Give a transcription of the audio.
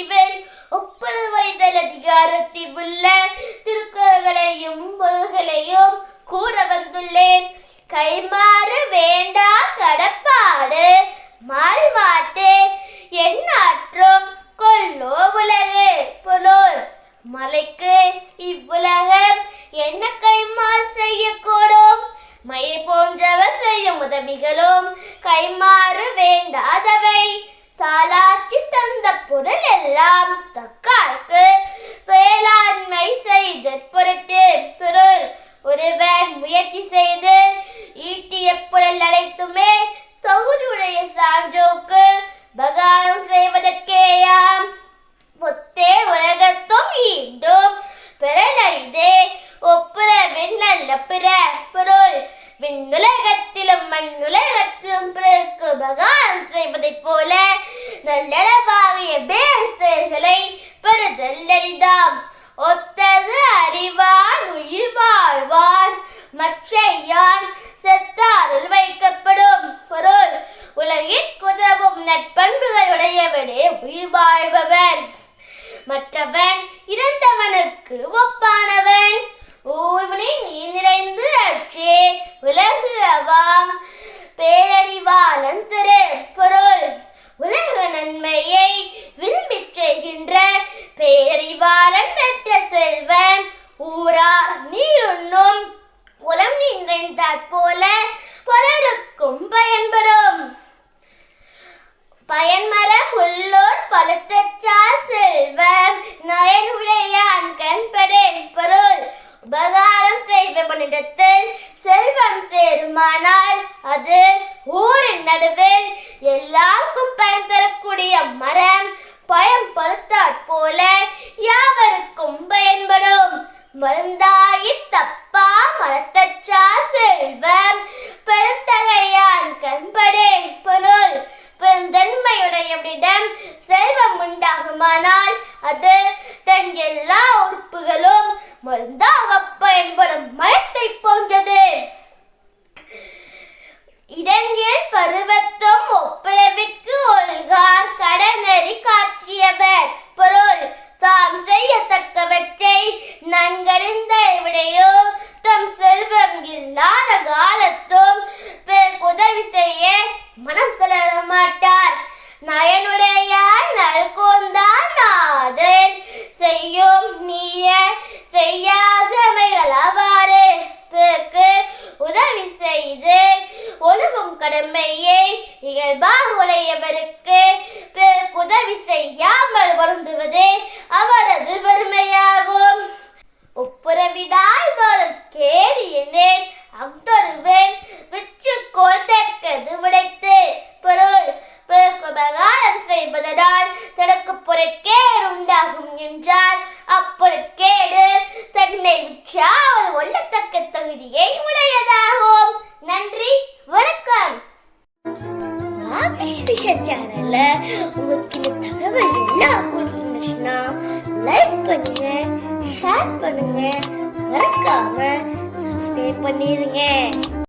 அறிவில் ஒப்புரவைதல் அதிகாரத்தில் உள்ள திருக்குறள்களையும் பொருள்களையும் கூற வந்துள்ளேன். கைமாறு வேண்டா கடப்பாடு. மாறி மாட்டே. என்னாற்றும் கொல்லோ உலகு. புலோர் மலைக்கு இவ்வுலகம். என்ன கைமாறு செய்யக்கூடும்? மயில் போன்றவர் செய்யும் உதவிகளும் கைமா எல்லாம் நல்லடவாகிய பேசைகளை பெறுதல்லரிதாம். ஒத்தது அறிவான் உயிர் வாழ்வான். மற்றையான் செத்தாரில் வைக்கப்படும் பொருள். உலகிற்குதவும் நட்பண்புகள் உடையவனே உயிர் வாழ்பவன். மற்றவன் இறந்தவனுக்கு ஒப்பானவன். எல்லாருக்கும் பயன் தரக்கூடிய மரம் பயம் பழுத்தாற் போல யாவருக்கும் பயன்படும். மருந்தா செய்யும் நீய செய்யாதமைகள் அவ்வாறு. உதவி செய்து ஒழுகும் கடமையை இயல்பாக உடையவருக்கு. உதவி செய்யாமல் வருந்துவது அவரது வறுமையாகும். ஒப்புரவிடால் வரும் கேடு என்னேன். அக்தொருவன் விற்று தக்கது உடைத்து. பொருள் பிறகு உபகாரம் செய்வதனால் தனக்கு பொருட்கே உண்டாகும் என்றால் பொருட்கேடு தன்னை விற்றாவது ஒல்லத்தக்க தகுதியை உடையதாகும். நன்றி வணக்கம். சேனல்ல உங்களுக்கு இந்த தகவல் எல்லாம் பிடிச்சிருந்துச்சுன்னா லைக் பண்ணுங்க ஷேர் பண்ணுங்க. மறக்காம சப்ஸ்கிரைப் பண்ணிருங்க.